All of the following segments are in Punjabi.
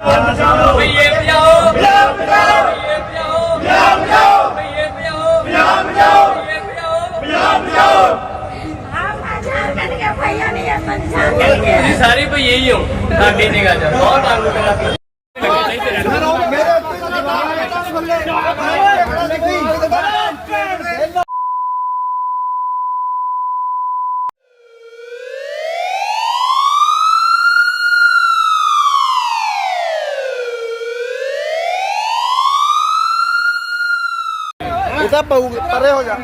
ਭਈਏ ਭਜਾਓ ਪੰਜਾਬ ਭਜਾਓ ਭਈਏ ਭਜਾਓ ਪੰਜਾਬ ਭਜਾਓ ਭਈਏ ਭਜਾਓ ਪੰਜਾਬ ਭਜਾਓ ਭਈਏ ਭਜਾਓ ਪੰਜਾਬ ਭਜਾਓ ਤੁਸੀਂ ਸਾਰੇ ਭਈਏ ਹੀ ਹੋ, ਸਾਡੀ ਨਿਗਾਹ ਚ। ਬਹੁਤ ਤੰਗ ਕਰਾ ਤਾਂ ਪਊ ਪਰੇ ਹੋ ਜਾ।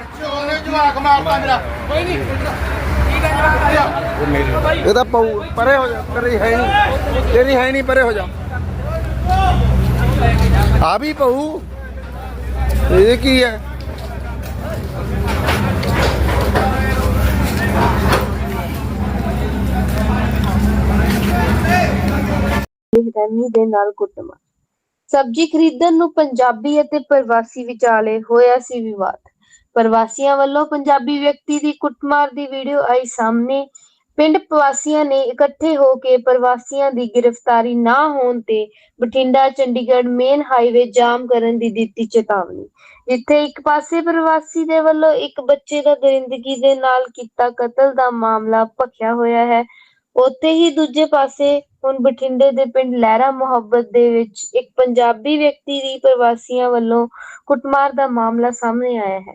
ਇਹ ਤਾਂ ਪਊ, ਪਰੇ ਹੋ ਜਾ ਤੇਰੀ ਹੈ ਨਹੀਂ। ਤੇਰੀ ਹੈ ਨਹੀਂ, ਪਰੇ ਹੋ ਜਾ। ਆ ਵੀ ਪਊ। ਇਹ ਕੀ ਹੈ? ਬੇਰਹਿਮੀ ਦੇ ਨਾਲ ਕੁੱਟਮਾਰ ਸਬਜ਼ੀ ਖਰੀਦਣ ਨੂੰ ਪੰਜਾਬੀ ਅਤੇ ਪ੍ਰਵਾਸੀ ਵਿਚਾਲੇ ਹੋਇਆ ਸੀ ਵਿਵਾਦ। ਪ੍ਰਵਾਸੀਆਂ ਵੱਲੋਂ ਪੰਜਾਬੀ ਵਿਅਕਤੀ ਦੀ ਕੁੱਟਮਾਰ ਦੀ ਵੀਡੀਓ ਆਈ ਸਾਹਮਣੇ। ਪਿੰਡ ਪ੍ਰਵਾਸੀਆਂ ਨੇ ਇਕੱਠੇ ਹੋ ਕੇ ਪ੍ਰਵਾਸੀਆਂ ਦੀ ਗ੍ਰਿਫਤਾਰੀ ਨਾ ਹੋਣ ਤੇ Bathinda, Chandigarh main highway jam ਕਰਨ ਦੀ ਦਿੱਤੀ ਚੇਤਾਵਨੀ। ਜਿੱਥੇ ਇੱਕ ਪਾਸੇ ਪ੍ਰਵਾਸੀ ਦੇ ਵੱਲੋਂ ਇੱਕ ਬੱਚੇ ਦਾ ਦਰਿੰਦਗੀ ਦੇ ਨਾਲ ਕੀਤਾ ਕਤਲ ਦਾ ਮਾਮਲਾ ਭਖਿਆ ਹੋਇਆ ਹੈ। ਉੱਥੇ ਹੀ ਦੂਜੇ ਪਾਸੇ ਹੁਣ ਬਠਿੰਡੇ ਦੇ ਪਿੰਡ ਲਹਿਰਾ ਮੁਹੱਬਤ ਦੇ ਵਿੱਚ ਇੱਕ ਪੰਜਾਬੀ ਵਿਅਕਤੀ ਦੀ ਪ੍ਰਵਾਸੀਆਂ ਵੱਲੋਂ ਕੁੱਟਮਾਰ ਦਾ ਮਾਮਲਾ ਸਾਹਮਣੇ ਆਇਆ ਹੈ।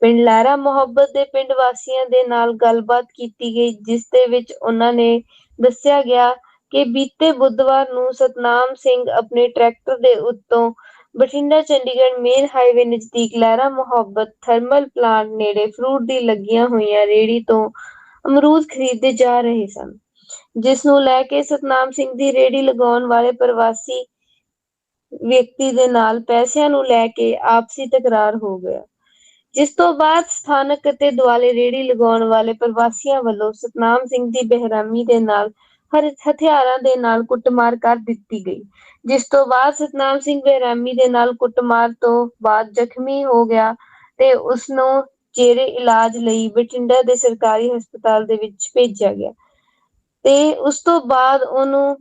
ਪਿੰਡ ਲਹਿਰਾ ਮੁਹੱਬਤ ਦੇ ਪਿੰਡ ਵਾਸੀਆਂ ਦੇ ਨਾਲ ਗੱਲਬਾਤ ਕੀਤੀ ਗਈ, ਜਿਸ ਦੇ ਵਿੱਚ ਉਹਨਾਂ ਨੇ ਦੱਸਿਆ ਗਿਆ ਕਿ ਬੀਤੇ ਬੁੱਧਵਾਰ ਨੂੰ ਸਤਨਾਮ ਸਿੰਘ ਆਪਣੇ ਟਰੈਕਟਰ ਦੇ ਉੱਤੋਂ ਬਠਿੰਡਾ ਚੰਡੀਗੜ੍ਹ ਮੇਨ ਹਾਈਵੇ ਨਜ਼ਦੀਕ ਲਹਿਰਾ ਮੁਹੱਬਤ ਥਰਮਲ ਪਲਾਂਟ ਨੇੜੇ ਫਰੂਟ ਦੀ ਲੱਗੀਆਂ ਹੋਈਆਂ ਰੇੜੀ ਤੋਂ ਅਮਰੂਦ ਖਰੀਦਦੇ ਜਾ ਰਹੇ ਸਨ। ਜਿਸ ਨੂੰ ਲੈ ਕੇ ਸਤਨਾਮ ਸਿੰਘ ਦੀ ਰੇੜੀ ਲਗਾਉਣ ਵਾਲੇ ਪ੍ਰਵਾਸੀ ਵਿਅਕਤੀ ਦੇ ਨਾਲ ਪੈਸਿਆਂ ਨੂੰ ਲੈ ਕੇ ਆਪਸੀ ਤਕਰਾਰ ਹੋ ਗਿਆ। ਜਿਸ ਤੋਂ ਬਾਅਦ ਸਥਾਨਕ ਅਤੇ ਦੁਆਲੇ ਰੇੜੀ ਲਗਾਉਣ ਵਾਲੇ ਪ੍ਰਵਾਸੀਆਂ ਵੱਲੋਂ ਸਤਨਾਮ ਸਿੰਘ ਦੀ ਬਹਿਰਾਮੀ ਦੇ ਨਾਲ ਹਰ ਹਥਿਆਰਾਂ ਦੇ ਨਾਲ ਕੁੱਟਮਾਰ ਕਰ ਦਿੱਤੀ ਗਈ। ਜਿਸ ਤੋਂ ਬਾਅਦ ਸਤਨਾਮ ਸਿੰਘ ਬਹਿਰਾਮੀ ਦੇ ਨਾਲ ਕੁੱਟਮਾਰ ਤੋਂ ਬਾਅਦ ਜ਼ਖਮੀ ਹੋ ਗਿਆ ਤੇ ਉਸ ਨੂੰ ਜੇਰੇ ਇਲਾਜ ਲਈ ਬਠਿੰਡਾ ਦੇ ਸਰਕਾਰੀ ਹਸਪਤਾਲ ਦੇ ਵਿੱਚ ਭੇਜਿਆ ਗਿਆ। ਤੇ ਉਸ ਤੋਂ ਬਾਅਦ ਉਹਨੂੰ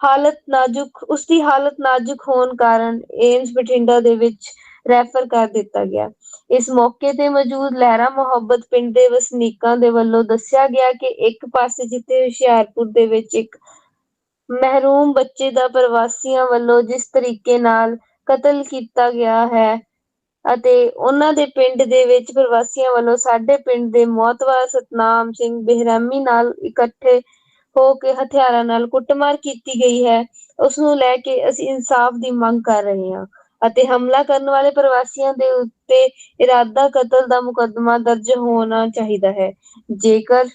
ਹਾਲਤ ਨਾਜ਼ੁਕ ਉਸ ਦੀ ਹਾਲਤ ਨਾਜ਼ੁਕ ਹੋਣ ਕਾਰਨ ਏਮਸ ਬਠਿੰਡਾ ਦੇ ਵਿੱਚ ਰੈਫਰ ਕਰ ਦਿੱਤਾ ਗਿਆ। ਇਸ ਮੌਕੇ ਤੇ ਮੌਜੂਦ ਲਹਿਰਾ ਮੁਹੱਬਤ ਪਿੰਡ ਦੇ ਵਸਨੀਕਾਂ ਦੇ ਵੱਲੋਂ ਦੱਸਿਆ ਗਿਆ ਕਿ ਇੱਕ ਪਾਸੇ ਜਿੱਥੇ ਹੁਸ਼ਿਆਰਪੁਰ ਦੇ ਵਿੱਚ ਇੱਕ ਮਹਿਰੂਮ ਬੱਚੇ ਦਾ ਪ੍ਰਵਾਸੀਆਂ ਵੱਲੋਂ ਜਿਸ ਤਰੀਕੇ ਨਾਲ ਕਤਲ ਕੀਤਾ ਗਿਆ ਹੈ ਅਤੇ ਉਹਨਾਂ ਦੇ ਪਿੰਡ ਦੇ ਵਿੱਚ ਪ੍ਰਵਾਸੀਆਂ ਵੱਲੋਂ ਸਾਡੇ ਪਿੰਡ ਦੇ ਮੌਤਵਾਰ ਸਤਨਾਮ ਸਿੰਘ ਬੇਰਹਿਮੀ ਨਾਲ ਇਕੱਠੇ ਹੋ ਕੇ ਹਥਿਆਰਾਂ ਨਾਲ ਕੁੱਟਮਾਰ ਕੀਤੀ ਗਈ ਹੈ ਉਸ ਨੂੰ ਲੈ ਕੇ ਅਸੀਂ ਇਨਸਾਫ ਦੀ ਮੰਗ ਕਰ ਰਹੇ ਹਾਂ ਅਤੇ ਹਮਲਾ ਕਰਨ ਵਾਲੇ ਪ੍ਰਵਾਸੀਆਂ ਦੇ ਉੱਤੇ ਇਰਾਦਾ ਕਤਲ ਦਾ ਮੁਕੱਦਮਾ ਦਰਜ ਹੋਣਾ ਚਾਹੀਦਾ ਹੈ ਜੇਕਰ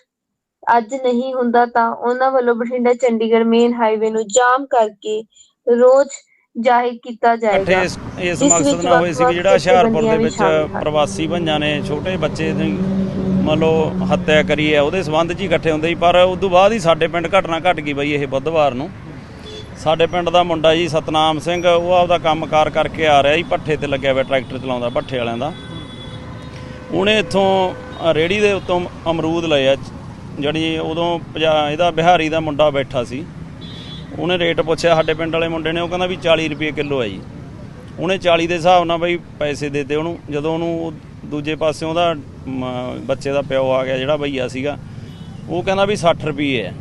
ਅੱਜ ਨਹੀਂ ਹੁੰਦਾ ਤਾਂ ਉਹਨਾਂ ਵੱਲੋਂ ਬਠਿੰਡਾ ਚੰਡੀਗੜ੍ਹ ਮੇਨ ਹਾਈਵੇ ਨੂੰ ਜਾਮ ਕਰਕੇ ਰੋਜ਼ ਜ਼ਾਹਿਰ ਕੀਤਾ ਜਾਏਗਾ ਇਸ ਮਕਸਦ ਨਾਲ ਹੋਏ ਸੀ ਜਿਹੜਾ ਹੁਸ਼ਿਆਰਪੁਰ ਦੇ ਵਿੱਚ। ਪ੍ਰਵਾਸੀ ਭਈਆਂ ਨੇ ਛੋਟੇ ਬੱਚੇ ਦੀ ਮੰਨ ਲਓ ਹੱਤਿਆ ਕਰੀ ਹੈ ਉਹਦੇ ਸਬੰਧ 'ਚ ਹੀ ਇਕੱਠੇ ਹੁੰਦੇ ਸੀ, ਪਰ ਉਸ ਤੋਂ ਬਾਅਦ ਹੀ ਸਾਡੇ ਪਿੰਡ ਘਟਨਾ ਘਟ ਗਈ ਬਈ ਇਹ ਬੁੱਧਵਾਰ ਨੂੰ। ਸਾਡੇ ਪਿੰਡ ਦਾ ਮੁੰਡਾ ਜੀ ਸਤਨਾਮ ਸਿੰਘ, ਉਹ ਆਪਦਾ ਕੰਮਕਾਰ ਕਰਕੇ ਆ ਰਿਹਾ ਸੀ ਭੱਠੇ ਤੇ ਲੱਗਿਆ ਹੋਇਆ ਟਰੈਕਟਰ ਚਲਾਉਂਦਾ, ਭੱਠੇ ਵਾਲਿਆਂ ਦਾ। ਉਹਨੇ ਇੱਥੋਂ ਰੇੜੀ ਦੇ ਉੱਤੋਂ ਅਮਰੂਦ ਲਏ ਆ ਜਿਹੜੀ ਉਦੋਂ ਪੰਜਾ- ਇਹਦਾ ਬਿਹਾਰੀ ਦਾ ਮੁੰਡਾ ਬੈਠਾ ਸੀ। ਉਹਨੇ ਰੇਟ ਪੁੱਛਿਆ, ਸਾਡੇ ਪਿੰਡ ਵਾਲੇ ਮੁੰਡੇ ਨੇ, ਉਹ ਕਹਿੰਦਾ ਵੀ 40 ਰੁਪਏ ਕਿਲੋ ਹੈ ਜੀ। ਉਹਨੇ 40 ਦੇ ਹਿਸਾਬ ਨਾਲ ਬਈ ਪੈਸੇ ਦਿੱਤੇ ਉਹਨੂੰ, ਜਦੋਂ ਉਹਨੂੰ ਦੂਜੇ ਪਾਸੇ ਉਹਦਾ ਮ, ਬੱਚੇ ਦਾ ਪਿਓ ਆ ਗਿਆ ਜਿਹੜਾ ਭਈਆ ਸੀਗਾ ਉਹ ਕਹਿੰਦਾ ਵੀ 60 ਰੁਪਏ ਹੈ।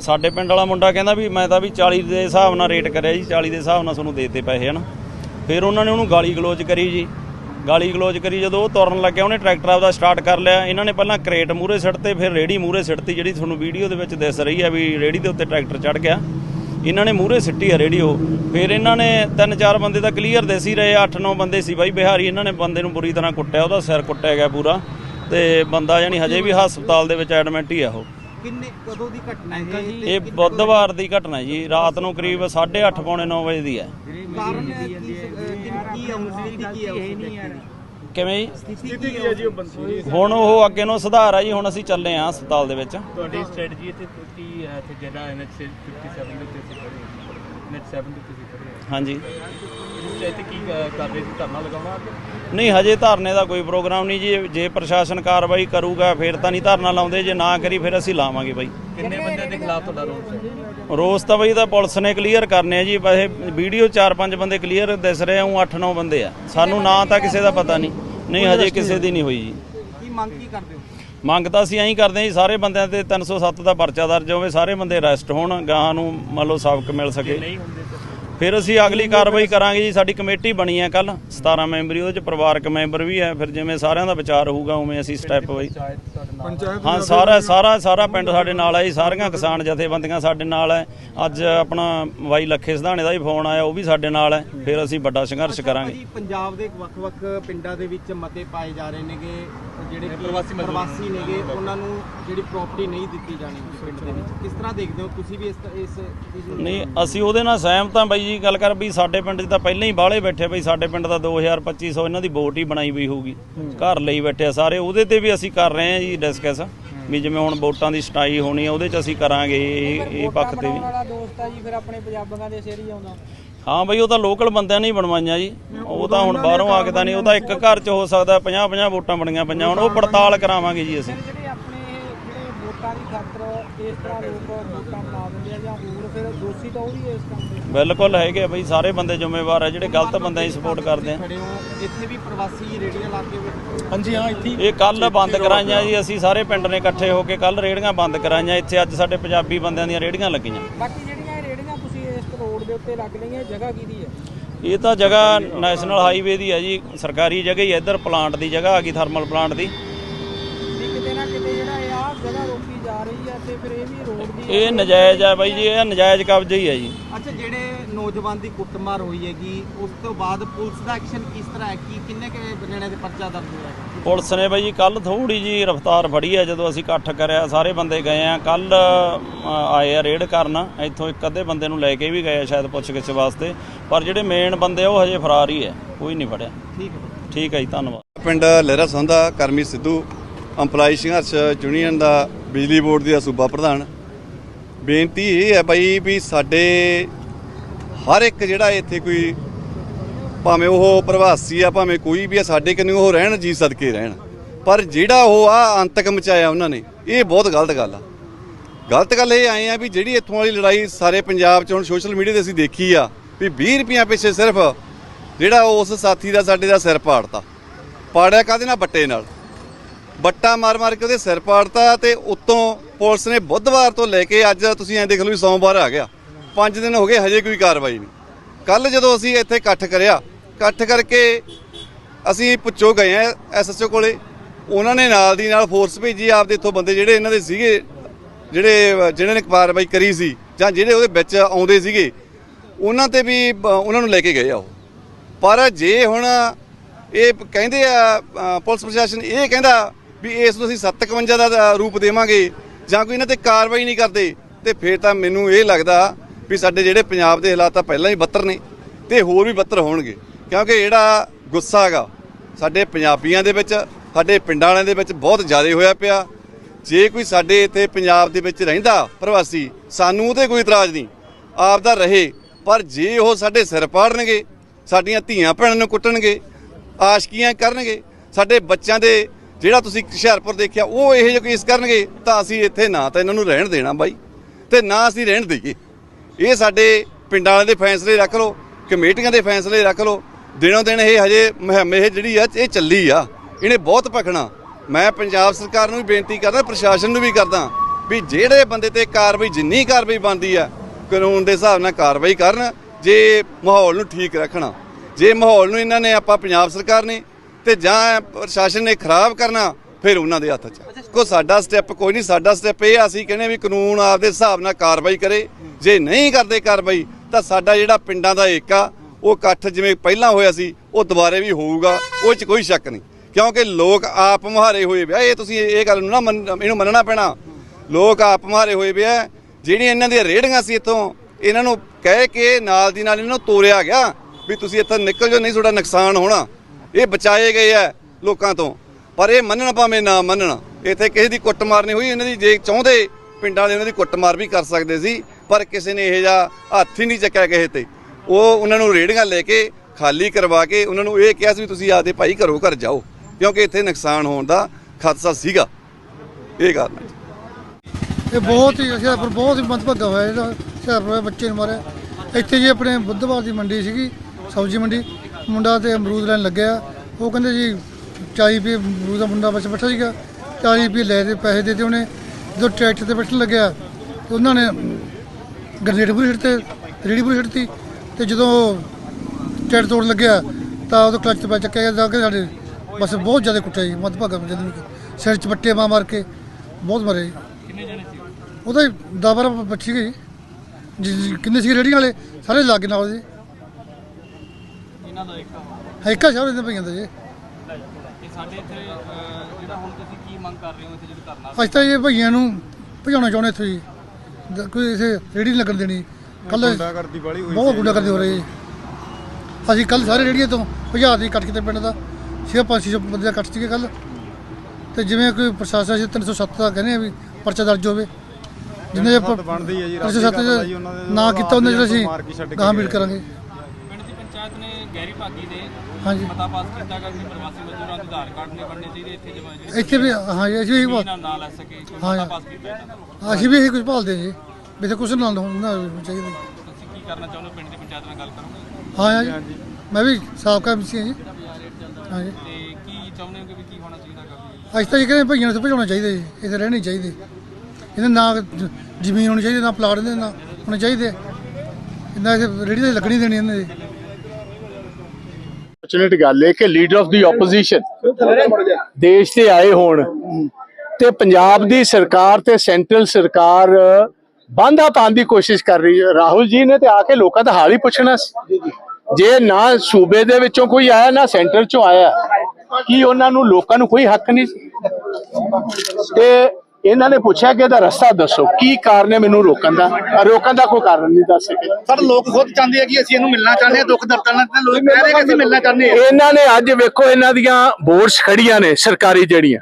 ਸਾਡੇ ਪਿੰਡ ਵਾਲਾ ਮੁੰਡਾ ਕਹਿੰਦਾ ਵੀ ਮੈਂ ਤਾਂ ਵੀ 40 ਦੇ ਹਿਸਾਬ ਨਾਲ ਰੇਟ ਕਰਿਆ ਜੀ 40 ਦੇ ਹਿਸਾਬ ਨਾਲ ਤੁਹਾਨੂੰ ਦੇਤੇ ਪੈਸੇ ਹਨ। ਫਿਰ ਉਹਨਾਂ ਨੇ ਉਹਨੂੰ ਗਾਲੀ ਗਲੋਚ ਕਰੀ ਜੀ। ਗਾਲੀ ਗਲੋਚ ਕਰੀ ਜਦੋਂ ਉਹ ਤੁਰਨ ਲੱਗਿਆ ਉਹਨੇ ਟਰੈਕਟਰ ਆਪਦਾ ਸਟਾਰਟ ਕਰ ਲਿਆ। ਇਹਨਾਂ ਨੇ ਪਹਿਲਾਂ ਕਰੇਟ ਮੂਰੇ ਸਿੱਟਤੇ ਫਿਰ ਰੇੜੀ ਮੂਰੇ ਸਿੱਟਤੀ ਜਿਹੜੀ ਤੁਹਾਨੂੰ ਵੀਡੀਓ ਦੇ ਵਿੱਚ ਦਿਸ ਰਹੀ ਹੈ ਵੀ ਰੇੜੀ ਦੇ ਉੱਤੇ ਟਰੈਕਟਰ ਚੜ ਗਿਆ। ਇਹਨਾਂ ਨੇ ਮੂਰੇ ਸਿੱਟੀ ਆ ਉਹ ਫਿਰ ਇਹਨਾਂ ਨੇ ਤਿੰਨ ਚਾਰ ਬੰਦੇ ਤਾਂ ਕਲੀਅਰ ਦਿਸ ਰਹੇ 8-9 ਬੰਦੇ ਸੀ ਬਾਈ ਬਿਹਾਰੀ ਇਹਨਾਂ ਨੇ ਬੰਦੇ ਨੂੰ ਬੁਰੀ ਤਰ੍ਹਾਂ ਕੁੱਟਿਆ ਉਹਦਾ ਸਿਰ ਕੁੱਟਿਆ ਗਿਆ ਪੂਰਾ। ਤੇ ਬੰਦਾ ਯਾਨੀ ਹਜੇ ਵੀ ਹਸਪਤਾਲ ਦੇ ਵਿੱਚ ਐਡਮਿਟ ਹੀ ਆ ਉਹ। ਕਿੰਨੇ ਕਦੋਂ ਦੀ ਘਟਨਾ ਹੈ? ਜੀ। ਇਹ ਬੁੱਧਵਾਰ ਦੀ ਘਟਨਾ ਜੀ ਰਾਤ ਨੂੰ ਕਰੀਬ 8:30 ਪੌਣੇ 9 ਵਜੇ ਦੀ ਹੈ। ਕਾਰਨ ਕੀ ਕੀ ਕੀ ਹੈ? ਹੁਣ ਸਥਿਤੀ ਕੀ ਹੈ? ਉਸ ਵਿਅਕਤੀ ਦੀ ਕਿਵੇਂ ਜੀ? ਸਥਿਤੀ ਕੀ ਹੈ ਜੀ? ਉਹ ਬੰਦੇ ਹੁਣ ਉਹ ਅੱਗੇ ਨੂੰ ਸੁਧਾਰ ਆ ਜੀ ਹੁਣ ਅਸੀਂ ਚੱਲੇ ਆ ਹਸਪਤਾਲ ਦੇ ਵਿੱਚ। ਤੁਹਾਡੀ ਸਟ੍ਰੈਟਜੀ ਇੱਥੇ ਕੀ ਹੈ ਤੇ ਜਿਹੜਾ ਐਨਐਚ 57 ਦੇ ਉੱਤੇ ਖੜੇ ਹਾਂ ਐਨਐਚ 7 ਦੇ ਉੱਤੇ ਖੜੇ ਹਾਂ। ਹਾਂਜੀ। ਇਸ 'ਚ ਇੱਥੇ ਕੀ ਅ, ਕਰ ਰਹੇ ਸੀ? ਧਰਨਾ ਲਗਾਉਣਾ ਅੱਗੇ? ਨਹੀਂ ਹਜੇ ਧਰਨੇ ਦਾ ਕੋਈ ਪ੍ਰੋਗਰਾਮ ਨਹੀਂ ਜੀ। ਜੇ ਪ੍ਰਸ਼ਾਸਨ ਕਾਰਵਾਈ ਕਰੂਗਾ ਫਿਰ ਤਾਂ ਨਹੀਂ ਧਰਨਾ ਲਾਉਂਦੇ। ਜੇ ਨਾ ਕਰੀ ਫਿਰ ਅਸੀਂ ਲਾਵਾਂਗੇ ਬਾਈ। ਕਿੰਨੇ ਬੰਦਿਆਂ ਦੇ ਖਿਲਾਫ ਤੁਹਾਡਾ ਰੋਸ ਹੈ? ਰੋਸ ਤਾਂ ਬਈ ਤਾਂ ਪੁਲਿਸ ਨੇ ਕਲੀਅਰ ਕਰਨੇ ਆ ਜੀ। ਵੈਸੇ ਵੀਡੀਓ 4-5 ਬੰਦੇ ਕਲੀਅਰ ਦਿਸ ਰਹੇ ਆ ਉਹ 8-9 ਬੰਦੇ ਆ। ਸਾਨੂੰ ਨਾਂ ਤਾਂ ਕਿਸੇ ਦਾ ਪਤਾ ਨਹੀਂ। ਨਹੀਂ ਹਜੇ ਕਿਸੇ ਦੀ ਨਹੀਂ ਹੋਈ ਜੀ। ਕੀ ਮੰਗ ਕੀ ਕਰਦੇ ਹੋ? ਮੰਗ ਤਾਂ ਅਸੀਂ ਐਂ ਕਰਦੇ ਹਾਂ ਜੀ ਸਾਰੇ ਬੰਦਿਆਂ ਤੇ 307 ਦਾ ਪਰਚਾ ਦਰਜ ਹੋਵੇ ਸਾਰੇ ਬੰਦੇ ਅਰੈਸਟ ਹੋਣ ਗਾਹਾਂ ਨੂੰ ਮੰਨ ਲਓ ਸਬਕ ਮਿਲ ਸਕੇ। ਨਹੀਂ ਹੁੰਦੇ ਤਾਂ ਫਿਰ ਅਸੀਂ ਅਗਲੀ ਕਾਰਵਾਈ ਕਰਾਂਗੇ ਜੀ ਸਾਡੀ ਕਮੇਟੀ ਬਣੀ ਹੈ ਕੱਲ 17 ਮੈਂਬਰੀ ਉਹਦੇ ਚ ਪਰਿਵਾਰਕ ਮੈਂਬਰ ਵੀ ਹੈ ਫਿਰ ਜਿਵੇਂ ਸਾਰਿਆਂ ਦਾ ਵਿਚਾਰ ਹੋਊਗਾ ਉਵੇਂ ਅਸੀਂ ਸਟੈਪ ਨਾਲ ਹਾਂ ਸਾਰਾ ਸਾਰਾ ਸਾਰਾ ਪਿੰਡ ਸਾਡੇ ਨਾਲ ਹੈ ਜੀ ਸਾਰੀਆਂ ਕਿਸਾਨ ਜਥੇਬੰਦੀਆਂ ਸਾਡੇ ਨਾਲ ਹੈ ਅੱਜ ਆਪਣਾ ਬਾਈ ਲੱਖੇ ਸਿਧਾਣੇ ਦਾ ਵੀ ਫੋਨ ਆਇਆ ਉਹ ਵੀ ਸਾਡੇ ਨਾਲ ਹੈ ਫਿਰ ਅਸੀਂ ਵੱਡਾ ਸੰਘਰਸ਼ ਕਰਾਂਗੇ। ਪੰਜਾਬ ਦੇ ਵੱਖ-ਵੱਖ ਪਿੰਡਾਂ ਦੇ ਵਿੱਚ ਮਤੇ ਪਾਏ ਜਾ ਰਹੇ ਨੇਗੇ। ਜਿਹੜੇ ਪ੍ਰਵਾਸੀ ਪ੍ਰਵਾਸੀ ਨੇਗੇ ਉਹਨਾਂ ਨੂੰ ਜਿਹੜੀ ਪ੍ਰਾਪਰਟੀ ਨਹੀਂ ਦਿੱਤੀ ਜਾਣੀ ਪਿੰਡ ਦੇ ਵਿੱਚ। ਕਿਸ ਤਰ੍ਹਾਂ ਦੇਖਦੇ ਹੋ ਤੁਸੀਂ ਵੀ ਇਸ ਇਸ ਚੀਜ਼ ਨੂੰ? ਨਹੀਂ ਅਸੀਂ ਉਹਦੇ ਨਾਲ ਸਹਿਮਤ ਹਾਂ ਬਾਈ ਜੀ ਗੱਲ ਕਰ ਵੀ ਸਾਡੇ ਪਿੰਡ 'ਚ ਤਾਂ ਪਹਿਲਾਂ ਹੀ ਬਾਹਲੇ ਬੈਠੇ ਬਈ ਸਾਡੇ ਪਿੰਡ ਦਾ 202500 ਇਹਨਾਂ ਦੀ ਵੋਟ ਹੀ ਬਣਾਈ ਵੀ ਹੋਊਗੀ। ਘਰ ਲਈ ਬੈਠੇ ਆ ਸਾਰੇ ਉਹਦੇ ਤੇ ਵੀ ਅਸੀਂ ਕਰ ਰਹੇ ਹਾਂ ਜੀ ਡਿਸਕਸ ਵੀ ਜਿਵੇਂ ਹੁਣ ਵੋਟਾਂ ਦੀ ਸਟਾਈ ਹੋਣੀ ਹੈ ਉਹਦੇ 'ਚ ਅਸੀਂ ਕਰਾਂਗੇ ਇਹ ਇਹ ਪੱਖ ਤੇ ਵੀ। ਦੋਸਤ ਆ ਜੀ ਫਿਰ ਆਪਣੇ ਪੰਜਾਬੀਆਂ ਦੇ ਸਿਰ ਹੀ ਆਉਂਦਾ। ਹਾਂ ਬਈ ਉਹ ਤਾਂ ਲੋਕਲ ਬੰਦਿਆਂ ਨੇ ਹੀ ਬਣਵਾਈਆਂ ਜੀ। ਉਹ ਤਾਂ ਹੁਣ ਬਾਹਰੋਂ ਆ ਕੇ ਤਾਂ ਨਹੀਂ ਉਹ ਤਾਂ ਇੱਕ ਘਰ 'ਚ ਹੋ ਸਕਦਾ 50 50 ਵੋਟਾਂ ਬਣੀਆਂ ਪਈਆਂ ਹੁਣ ਉਹ ਪੜਤਾਲ ਕਰਾਵਾਂਗੇ ਜੀ ਅਸੀਂ। ਜਿਹੜੇ ਆਪਣੇ ਇਹ ਜਿਹੜੇ ਵੋਟਾਂ ਦੀ ਖਾਤਰ ਇਸ ਤਰ੍ਹਾਂ ਲੋਕ ਵੋਟਾਂ ਬਣਾ ਦਿੰਦੇ ਆ ਜਾਂ ਹੋਰ ਫਿਰ ਦੋਸ਼ੀ ਤਾਂ ਉਹ ਵੀ ਇਸ ਕੰਮ ਦੇ। ਬਿਲਕੁਲ ਹੈਗੇ ਆ ਬਈ ਸਾਰੇ ਬੰਦੇ ਜ਼ਿੰਮੇਵਾਰ ਆ ਜਿਹੜੇ ਗਲਤ ਬੰਦਿਆਂ ਦੀ ਸਪੋਰਟ ਕਰਦੇ ਆ। ਇੱਥੇ ਵੀ ਪ੍ਰਵਾਸੀ ਰੇੜੀਆਂ ਲਾ ਕੇ ਹਾਂਜੀ ਹਾਂ ਇੱਥੇ ਇਹ ਕੱਲ ਬੰਦ ਕਰਾਈਆਂ ਜੀ ਅਸੀਂ ਸਾਰੇ ਪਿੰਡ ਨੇ ਇਕੱਠੇ ਹੋ ਕੇ ਕੱਲ ਰੇੜੀਆਂ ਬੰਦ ਕਰਾਈਆਂ ਇੱਥੇ ਅੱਜ ਸਾਡੇ ਪੰਜਾਬੀ ਬੰਦਿਆਂ ਦੀਆਂ ਰੇੜੀਆਂ ਲੱਗੀਆਂ। ਬਾਕੀ ਜਿਹੜੀਆਂ ਇਹ ਰੇੜੀਆਂ ਤੁਸੀਂ ਇਸ ਰੋਡ ਦੇ ਉੱਤੇ ਲੱਗ ਲਈਆਂ ਇਹ ਜਗ੍ਹਾ ਕਿਹਦੀ ਹੈ? ਇਹ ਤਾਂ ਜਗ੍ਹਾ ਨੈਸ਼ਨਲ ਹਾਈਵੇ ਦੀ ਹੈ ਜੀ ਸਰਕਾਰੀ ਜਗ੍ਹਾ ਹੀ ਹੈ ਇੱਧਰ ਪਲਾਂਟ ਦੀ ਜਗ੍ਹਾ ਆ ਗਈ ਥਰਮਲ ਪਲਾਂਟ ਦੀ। ਵੀ ਕਿਤੇ ਨਾ ਕਿਤੇ ਜਿਹੜਾ ਇਹ ਆਹ ਜਗ੍ਹਾ ਰੋਕੀ ਜਾ ਰਹੀ ਹੈ ਤੇ ਫਿਰ ਇਹ ਵੀ ਰੋਡ ਦੀ ਇਹ ਨਜਾਇਜ਼ ਹੈ ਬਾਈ ਜੀ ਇਹ ਨਜਾਇਜ਼ ਕਬਜ਼ਾ ਹੀ ਹੈ ਜੀ। ਅੱਛਾ ਜਿਹੜੇ ਨੌਜਵਾਨ ਦੀ ਕੁੱਟਮਾਰ ਹੋਈ ਹੈਗੀ ਉਸ ਤੋਂ ਬਾਅਦ ਪੁਲਿਸ ਦਾ ਐਕਸ਼ਨ ਕਿਸ ਤਰ੍ਹਾਂ ਹੈ? ਕੀ ਕਿੰਨੇ ਕਿ ਜਣਿਆਂ ਦੇ ਪਰਚਾ ਦਰਜ ਹੋਇਆ ਹੈ ਪੁਲਿਸ ਨੇ ਬਾਈ ਜੀ ਕੱਲ ਥੋੜੀ ਜੀ ਰਫਤਾਰ ਫੜੀ ਹੈ ਜਦੋਂ ਅਸੀਂ ਇਕੱਠ ਕਰਿਆ ਸਾਰੇ ਬੰਦੇ ਗਏ ਆ। ਕੱਲ ਆਏ ਆ ਰੇਡ ਕਰਨ ਇੱਥੋਂ ਇੱਕ ਅੱਧੇ ਬੰਦੇ ਨੂੰ ਲੈ ਕੇ ਵੀ ਗਏ ਆ ਸ਼ਾਇਦ ਪੁੱਛ ਗਿੱਛ ਵਾਸਤੇ ਪਰ ਜਿਹੜੇ ਮੇਨ ਬੰਦੇ ਆ ਉਹ ਹਜੇ ਫਰਾਰ ਹੀ ਹੈ ਕੋਈ ਨਹੀਂ ਫੜਿਆ। ਠੀਕ ਹੈ। ਠੀਕ ਹੈ ਜੀ ਧੰਨਵਾਦ। ਪਿੰਡ ਲਹਿਰਾ ਸੰਧਾ ਕਰਮੀ ਸਿੱਧੂ ਅੰਪਲਾਈ ਸੰਘਰਸ਼ ਯੂਨੀਅਨ ਦਾ ਬਿਜਲੀ ਬੋਰਡ ਦਾ ਸੂਬਾ ਪ੍ਰਧਾਨ। ਬੇਨਤੀ ਇਹ ਹੈ ਬਾਈ ਵੀ ਸਾਡੇ ਹਰ ਇੱਕ ਜਿਹੜਾ ਇੱਥੇ ਕੋਈ ਭਾਵੇਂ ਉਹ ਪ੍ਰਵਾਸੀ ਆ, ਭਾਵੇਂ ਕੋਈ ਵੀ ਆ, ਸਾਡੇ ਕਿੰਨੇ ਉਹ ਰਹਿਣ, ਜੀ ਸਦਕੇ ਰਹਿਣ। ਪਰ ਜਿਹੜਾ ਉਹ ਆ ਅੰਤਕ ਮਚਾਇਆ ਉਹਨਾਂ ਨੇ, ਇਹ ਬਹੁਤ ਗਲਤ ਗੱਲ ਆ। ਗਲਤ ਗੱਲ ਇਹ ਆਏ ਆ ਵੀ ਜਿਹੜੀ ਇੱਥੋਂ ਵਾਲੀ ਲੜਾਈ ਸਾਰੇ ਪੰਜਾਬ 'ਚ ਹੁਣ ਸੋਸ਼ਲ ਮੀਡੀਆ ਤੇ ਅਸੀਂ ਦੇਖੀ ਆ, ਵੀ 20 ਰੁਪਈਆ ਪਿੱਛੇ ਸਿਰਫ ਜਿਹੜਾ ਉਸ ਸਾਥੀ ਦਾ, ਸਾਡੇ ਦਾ ਸਿਰ ਪਾੜਤਾ। ਪਾੜਿਆ ਕਾਹਦੇ ਨਾਲ? ਬੱਟੇ ਨਾਲ। ਬੱਟਾ ਮਾਰ ਮਾਰ ਕੇ ਉਹਦੇ ਸਿਰ ਪਾੜਤਾ ਤੇ ਉੱਤੋਂ ਪੁਲਿਸ ਨੇ ਬੁੱਧਵਾਰ ਤੋਂ ਲੈ ਕੇ ਅੱਜ ਤੁਸੀਂ ਐਂ ਦੇਖ ਲਓ ਵੀ ਸੋਮਵਾਰ ਆ ਗਿਆ। 5 ਦਿਨ ਹੋ ਗਏ, ਹਜੇ ਕੋਈ ਕਾਰਵਾਈ ਨਹੀਂ। ਕੱਲ ਜਦੋਂ ਅਸੀਂ ਇੱਥੇ ਇਕੱਠ ਕਰਿਆ ਇਕੱਠ ਕਰਕੇ ਅਸੀਂ ਪੁੱਛੋ ਗਏ ਆ ਐਸਐਸਓ ਕੋਲੇ। ਉਹਨਾਂ ਨੇ ਨਾਲ ਦੀ ਨਾਲ ਫੋਰਸ ਭੇਜੀ ਆਪਦੇ ਇੱਥੋਂ ਬੰਦੇ ਜਿਹੜੇ ਇਹਨਾਂ ਦੇ ਸੀਗੇ, ਜਿਹੜੇ, ਜਿਹਨਾਂ ਨੇ ਕਾਰਵਾਈ ਕਰੀ ਸੀ ਜਾਂ ਜਿਹੜੇ ਉਹਦੇ ਵਿੱਚ ਆਉਂਦੇ ਸੀਗੇ, ਉਹਨਾਂ ਤੇ ਵੀ ਬ- ਉਹਨਾਂ ਨੂੰ ਲੈ ਕੇ ਗਏ ਆ ਉਹ। ਪਰ ਜੇ ਹੁਣ ਇਹ ਕਹਿੰਦੇ ਆ ਪੁਲਿਸ ਪ੍ਰਸ਼ਾਸਨ ਇਹ ਕਹਿੰਦਾ ਵੀ ਇਸ ਨੂੰ ਅਸੀਂ 751 ਦਾ ਦਾ ਰੂਪ ਦੇਵਾਂਗੇ ਜਾਂ ਕੋਈ ਇਹਨਾਂ ਤੇ ਕਾਰਵਾਈ ਨਹੀਂ ਕਰਦੇ, ਤੇ ਫਿਰ ਤਾਂ ਮੈਨੂੰ ਇਹ ਲੱਗਦਾ ਵੀ ਸਾਡੇ ਜਿਹੜੇ ਪੰਜਾਬ ਦੇ ਹਾਲਾਤ ਤਾਂ ਪਹਿਲਾਂ ਹੀ ਬੱਤਰ ਨੇ, ਤੇ ਹੋਰ ਵੀ ਬੱਤਰ ਹੋਣਗੇ। ਕਿਉਂਕਿ ਜਿਹੜਾ ਗੁੱਸਾ ਹੈਗਾ, ਸਾਡੇ ਪੰਜਾਬੀਆਂ ਦੇ ਵਿੱਚ, ਸਾਡੇ ਪਿੰਡਾਂ ਵਾਲਿਆਂ ਦੇ ਵਿੱਚ ਬਹੁਤ ਜ਼ਿਆਦਾ ਹੋਇਆ ਪਿਆ। ਜੇ ਕੋਈ ਸਾਡੇ ਇੱਥੇ ਪੰਜਾਬ ਦੇ ਵਿੱਚ ਰਹਿੰਦਾ ਪ੍ਰਵਾਸੀ, ਸਾਨੂੰ ਉਹਦੇ ਕੋਈ ਇਤਰਾਜ਼ ਨਹੀਂ। ਆਪ ਦਾ ਰਹੇ, ਪਰ ਜੇ ਉਹ ਸਾਡੇ ਸਿਰ ਪਾੜਨਗੇ, ਸਾਡੀਆਂ ਧੀਆਂ ਭੈਣਾਂ ਨੂੰ ਕੁੱਟਣਗੇ, ਆਸ਼ਕੀਆਂ ਕਰਨਗੇ, ਸਾਡੇ ਬੱਚਿਆਂ ਦੇ ਜਿਹੜਾ ਤੁਸੀਂ ਹੁਸ਼ਿਆਰਪੁਰ ਦੇਖਿਆ, ਉਹ ਇਹੋ ਜਿਹੇ ਕੇਸ ਕਰਨਗੇ, ਤਾਂ ਅਸੀਂ ਇੱਥੇ ਨਾ ਤਾਂ ਇਹਨਾਂ ਨੂੰ ਰਹਿਣ ਦੇਣਾ ਬਾਈ, ਤੇ ਨਾ ਅਸੀਂ ਰਹਿਣ ਦੇਈਏ। ਇਹ ਸਾਡੇ ਪਿੰਡਾਂ ਵਾਲਿਆਂ ਦੇ ਫੈਸਲੇ ਰੱਖ ਲਓ, ਕਮੇਟੀਆਂ ਦੇ ਫੈਸਲੇ ਰੱਖ ਲਓ ਦਿਨੋਂ ਦਿਨ ਇਹ ਹਜੇ ਮੁਹਿੰਮ ਇਹ ਜਿਹੜੀ ਆ ਇਹ ਚੱਲੀ ਆ। ਇਹਨੇ ਬਹੁਤ ਭਖਣਾ। ਮੈਂ ਪੰਜਾਬ ਸਰਕਾਰ ਨੂੰ ਵੀ ਬੇਨਤੀ ਕਰਦਾ ਪ੍ਰਸ਼ਾਸਨ ਨੂੰ ਵੀ ਕਰਦਾ ਵੀ ਜਿਹੜੇ ਬੰਦੇ ਤੇ ਕਾਰਵਾਈ ਜਿੰਨੀ ਕਾਰਵਾਈ ਬਣਦੀ ਆ ਕਾਨੂੰਨ ਦੇ ਹਿਸਾਬ ਨਾਲ ਕਾਰਵਾਈ ਕਰਨ ਜੇ ਮਾਹੌਲ ਨੂੰ ਠੀਕ ਰੱਖਣਾ। ਜੇ ਮਾਹੌਲ ਨੂੰ ਇਹਨਾਂ ਨੇ ਆਪਾਂ ਪੰਜਾਬ ਸਰਕਾਰ ਨੇ ਤੇ ਜਾਂ ਪ੍ਰਸ਼ਾਸਨ ਨੇ ਖਰਾਬ ਕਰਨਾ ਫਿਰ ਉਹਨਾਂ ਦੇ ਹੱਥ 'ਚ ਕੋ ਸਾਡਾ ਸਟੈਪ ਕੋਈ ਨਹੀਂ ਸਾਡਾ ਸਟੈਪ ਇਹ ਆ, ਅਸੀਂ ਕਹਿੰਦੇ ਵੀ ਕਾਨੂੰਨ ਆਪਦੇ ਹਿਸਾਬ ਨਾਲ ਕਾਰਵਾਈ ਕਰੇ। ਜੇ ਨਹੀਂ ਕਰਦੇ ਕਾਰਵਾਈ ਤਾਂ ਸਾਡਾ ਜਿਹੜਾ ਪਿੰਡਾਂ ਦਾ ਏਕਾ ਉਹ ਇਕੱਠ ਜਿਵੇਂ ਪਹਿਲਾਂ ਹੋਇਆ ਸੀ, ਉਹ ਦੁਬਾਰੇ ਵੀ ਹੋਊਗਾ, ਉਹ 'ਚ ਕੋਈ ਸ਼ੱਕ ਨਹੀਂ। ਕਿਉਂਕਿ ਲੋਕ ਆਪ ਮੁਹਾਰੇ ਹੋਏ ਪਿਆ ਇਹ ਤੁਸੀਂ ਇਹ ਗੱਲ ਨੂੰ ਨਾ ਮੰਨ- ਇਹਨੂੰ ਮੰਨਣਾ ਪੈਣਾ। ਲੋਕ ਆਪ ਮੁਹਾਰੇ ਹੋਏ ਵਿਆ ਜਿਹੜੀਆਂ ਇਹਨਾਂ ਦੀਆਂ ਰੇੜੀਆਂ ਸੀ ਇੱਥੋਂ, ਇਹਨਾਂ ਨੂੰ ਕਹਿ ਕੇ ਨਾਲ ਦੀ ਨਾਲ ਇਹਨਾਂ ਨੂੰ ਤੋਰਿਆ ਗਿਆ ਵੀ ਤੁਸੀਂ ਇੱਥੋਂ ਨਿਕਲ ਜਾਓ, ਨਹੀਂ ਤੁਹਾਡਾ ਨੁਕਸਾਨ ਹੋਣਾ। ਇਹ ਬਚਾਏ ਗਏ ਆ ਲੋਕਾਂ ਤੋਂ। ਪਰ ਇਹ ਮੰਨਣ ਭਾਵੇਂ ਨਾ ਮੰਨਣ, ਇੱਥੇ ਕਿਸੇ ਦੀ ਕੁੱਟਮਾਰ ਨਹੀਂ ਹੋਈ। ਇਹਨਾਂ ਦੀ ਜੇ ਚਾਹੁੰਦੇ ਪਿੰਡਾਂ ਵਾਲੇ ਉਹਨਾਂ ਦੀ ਕੁੱਟਮਾਰ ਵੀ ਕਰ ਸਕਦੇ ਸੀ, ਪਰ ਕਿਸੇ ਨੇ ਇਹ ਜਿਹਾ ਹੱਥ ਹੀ ਨਹੀਂ ਚੱਕਿਆ ਕਿਸੇ ਤੇ। ਉਹ ਉਹਨਾਂ ਨੂੰ ਰੇੜੀਆਂ ਲੈ ਕੇ ਖਾਲੀ ਕਰਵਾ ਕੇ ਉਹਨਾਂ ਨੂੰ ਇਹ ਕਿਹਾ ਸੀ ਵੀ ਤੁਸੀਂ ਆਪਦੇ ਭਾਈ ਘਰੋਂ ਘਰ ਜਾਓ, ਕਿਉਂਕਿ ਇੱਥੇ ਨੁਕਸਾਨ ਹੋਣ ਦਾ ਖਦਸ਼ਾ ਸੀਗਾ। ਇਹ ਕਾਰਨ ਹੈ। ਇਹ ਬਹੁਤ ਹੀ ਹੁਸ਼ਿਆਰਪੁਰ ਬਹੁਤ ਹੀ ਮੰਦਭਾਗਾ ਹੋਇਆ ਜਿਹੜਾ ਹੁਸ਼ਿਆਰਪੁਰ ਦੇ ਬੱਚੇ ਨੂੰ ਮਾਰਿਆ। ਇੱਥੇ ਜੀ ਆਪਣੇ ਬੁੱਧਵਾਰ ਦੀ ਮੰਡੀ ਸੀਗੀ, ਸਬਜ਼ੀ ਮੰਡੀ। ਮੁੰਡਾ ਤੇ ਅਮਰੂਦ ਲੈਣ ਲੱਗਿਆ। ਉਹ ਕਹਿੰਦੇ ਜੀ 40 ਰੁਪਏ ਅਮਰੂਦ ਦਾ ਮੁੰਡਾ ਬਸ ਬੈਠਾ ਸੀਗਾ। 40 ਰੁਪਏ ਲੈ ਦੇ ਪੈਸੇ ਦੇ ਤੇ ਉਹਨੇ ਜਦੋਂ ਟਰੈਕਟਰ ਤੇ ਬੈਠਣ ਲੱਗਿਆ ਉਹਨਾਂ ਨੇ ਗਰਨੇਡ ਪੂਰੀ ਹਿੱਟ ਤੇ, ਰੇੜੀ ਪੂਰੀ ਹਿੱਟਤੀ ਤੇ ਜਦੋਂ ਟਰੈਕਟਰ ਤੋੜ ਲੱਗਿਆ ਤਾਂ ਉਹਦਾ ਕਲਚ ਤੇ ਪੈ ਚੱਕਿਆ ਜਾ ਕੇ ਸਾਡੇ ਬਸ ਬਹੁਤ ਜ਼ਿਆਦਾ ਕੁੱਟਿਆ ਜੀ ਮੰਦਭਾਗਾ ਨੂੰ। ਸਿਰ 'ਚ ਪੱਟੇ ਮਾਰ ਮਾਰ ਕੇ ਬਹੁਤ ਮਾਰੇ ਕਿੰਨੇ ਜਣੇ ਸੀ? ਉਹਦਾ ਦਾਬਰ ਬੱਚੀ ਗਈ ਜੀ। ਕਿੰਨੇ ਸੀ ਰੇੜੀਆਂ ਵਾਲੇ ਸਾਰੇ ਲਾਗੇ ਨਾਲ ਜੀ ਇਹਨਾਂ ਦਾ ਇੱਕ ਹੈ ਇੱਕਾ ਸ਼ਹਿਰ ਦੇ ਪਈਆਂ ਦਾ ਜੀ। ਇਹ ਸਾਡੇ ਇੱਥੇ ਜਿਹੜਾ ਹੁਣ ਤੁਸੀਂ ਕੀ ਮੰਗ ਕਰ ਰਹੇ ਹੋ ਇੱਥੇ ਜਿਹੜਾ ਧਰਨਾ ਅੱਜ ਤਾਂ ਇਹ ਭਈਆਂ ਨੂੰ ਭਜਾਉਣਾ ਚਾਹੁੰਦੇ ਇੱਥੋਂ ਜੀ। ਕੋਈ ਇਸੇ ਰੇੜੀ ਲੱਗਣ ਦੇਣੀ। ਕੱਲ ਕਰਦੀ ਵਾਲੀ ਬਹੁਤ ਗੁੰਡਾ ਕਰਦੇ ਹੋ ਰਹੇ ਅਸੀਂ ਕੱਲ ਸਾਰੇ ਰੇੜੀਆਂ ਤੋਂ ਭਜਾ ਦੀ ਕੱਟ ਕਿਤੇ ਪਿੰਡ ਦਾ। ਛੇ ਪੰਜ ਛੇ ਸੌ ਬੰਦੇ ਕੱਟ ਸੀਗੇ ਕੱਲ ਤੇ ਜਿਵੇਂ ਕੋਈ ਪ੍ਰਸ਼ਾਸਨ ਸੀ 307 ਦਾ ਕਹਿੰਦੇ ਆ ਵੀ ਪਰਚਾ ਦਰਜ ਹੋਵੇ। ਜਿੰਨੇ ਜੇ ਬਣਦੀ ਹੈ ਜੀ, ਰਾਤੀ 307 ਗੱਲ ਬਾਈ ਉਹਨਾਂ ਦੇ ਨਾ ਕੀਤਾ ਉਹਨੇ ਜਿਹੜਾ ਕੇ ਗਾਂ। ਮੀਟ ਕਰਾਂਗੇ। ਪਿੰਡ ਦੀ ਪੰਚਾਇਤ ਨੇ ਗਹਿਰੀ ਭਾਗੀ ਦੇ ਹਾਂਜੀ। ਮਤਾ ਪਾਸ ਕੀਤਾ ਕਿ ਪ੍ਰਵਾਸੀ ਮਜ਼ਦੂਰਾਂ ਦੇ ਆਧਾਰ ਕਾਰਡ ਨਹੀਂ ਬਣਨੇ ਚਾਹੀਦੇ ਇੱਥੇ ਜਮਾ ਇੱਥੇ ਵੀ ਹਾਂ ਜੀ, ਅਸੀਂ ਵੀ ਇਹੀ ਭਾਲ- ਨਾ ਨਾਂ ਲੈ ਸਕੇ ਕੋਈ ਹਾਂ। ਮਤਾ ਪਾਸ ਕੀਤਾ ਇਹਨਾਂ ਦਾ ਅਸੀਂ ਵੀ ਇਹੀ ਕੁਝ ਭਾਲਦੇ ਜੀ। ਵੀ ਤੇ ਕੁਛ ਨਾ ਹੋਣਾ ਚਾਹੀਦਾ। ਤੁਸੀਂ ਕੀ ਕਰਨਾ ਚਾਹੁੰਦੇ ਹੋ? ਪਿੰਡ ਦੀ ਪੰਚਾਇਤ ਨਾਲ ਗੱਲ ਕਰੋਗੇ? ਹਾਂ ਜੀ। ਮੈਂ ਵੀ ਸਾਬਕਾ ਐਮਸੀ ਹਾਂ ਜੀ। ਹਾਂ ਜੀ। ਤੇ ਕੀ ਚਾਹੁੰਦੇ ਹੋ ਕਿ ਵੀ ਕੀ ਹੋਣਾ ਚਾਹੀਦਾ ਵੀ ਅੱਜ ਤਾਂ ਇਹ ਕਹਿੰਦੇ ਭਈਆਂ ਨੂੰ ਭਜਾਉਣਾ ਚਾਹੀਦਾ ਜੀ ਇੱਥੇ ਰਹਿਣੇ ਚਾਹੀਦੇ। ਇਹਦੇ ਨਾ ਜ਼ਮੀਨ ਹੋਣੀ ਚਾਹੀਦੀ ਨਾ ਪਲਾਟ ਦੇ ਨਾ ਹੋਣੇ ਚਾਹੀਦੇ। ਇਹਨਾਂ ਇਹ ਰੇੜੀ ਤੇ ਲੱਗਣੀ ਦੇਣੀ ਇਹਨਾਂ। ਦੀ ਫੋਰਚੂਨੇਟ ਗੱਲ ਹੈ ਕਿ ਲੀਡਰ ਆਫ ਦੀ ਆਪੋਜੀਸ਼ਨ ਦੇਸ਼ ਤੇ ਆਏ ਹੋਣ ਤੇ ਪੰਜਾਬ ਦੀ ਸਰਕਾਰ ਤੇ ਸੈਂਟਰਲ ਸਰਕਾਰ ਬਾਂਧਾ ਪਾਉਣ ਦੀ ਕੋਸ਼ਿਸ਼ ਕਰ ਰਹੀ ਹੈ। ਰਾਹੁਲ ਜੀ ਨੇ ਤੇ ਆ ਕੇ ਲੋਕਾਂ ਦਾ ਹਾਲ ਹੀ ਪੁੱਛਣਾ ਸੀ। ਜੇ ਨਾ ਸੂਬੇ ਦੇ ਵਿੱਚੋਂ ਕੋਈ ਆਇਆ ਨਾ ਸੈਂਟਰ ਚੋਂ ਆਇਆ ਕੀ ਉਹਨਾਂ ਨੂੰ ਲੋਕਾਂ ਨੂੰ ਕੋਈ ਹੱਕ ਨਹੀਂ? ਤੇ ਇਹਨਾਂ ਨੇ ਪੁੱਛਿਆ ਕਿ ਇਹਦਾ ਰਸਤਾ ਦੱਸੋ ਕੀ ਕਾਰਨ ਹੈ ਮੈਨੂੰ ਰੋਕਣ ਦਾ? ਰੋਕਣ ਦਾ ਕੋਈ ਕਾਰਨ ਨਹੀਂ ਦੱਸ ਸਕੇ। ਪਰ ਲੋਕ ਖੁਦ ਚਾਹੁੰਦੇ ਆ ਕਿ ਅਸੀਂ ਇਹਨੂੰ ਮਿਲਣਾ ਚਾਹੁੰਦੇ ਆ ਦੁੱਖ ਦਰਦ ਨਾਲ ਲੋਕ ਕਹਿ ਰਹੇ ਕਿ ਅਸੀਂ ਮਿਲਣਾ ਚਾਹੁੰਦੇ ਆ। ਇਹਨਾਂ ਨੇ ਅੱਜ ਵੇਖੋ ਇਹਨਾਂ ਦੀਆਂ ਬੋਰਡਸ ਖੜੀਆਂ ਨੇ ਸਰਕਾਰੀ ਜਿਹੜੀਆਂ।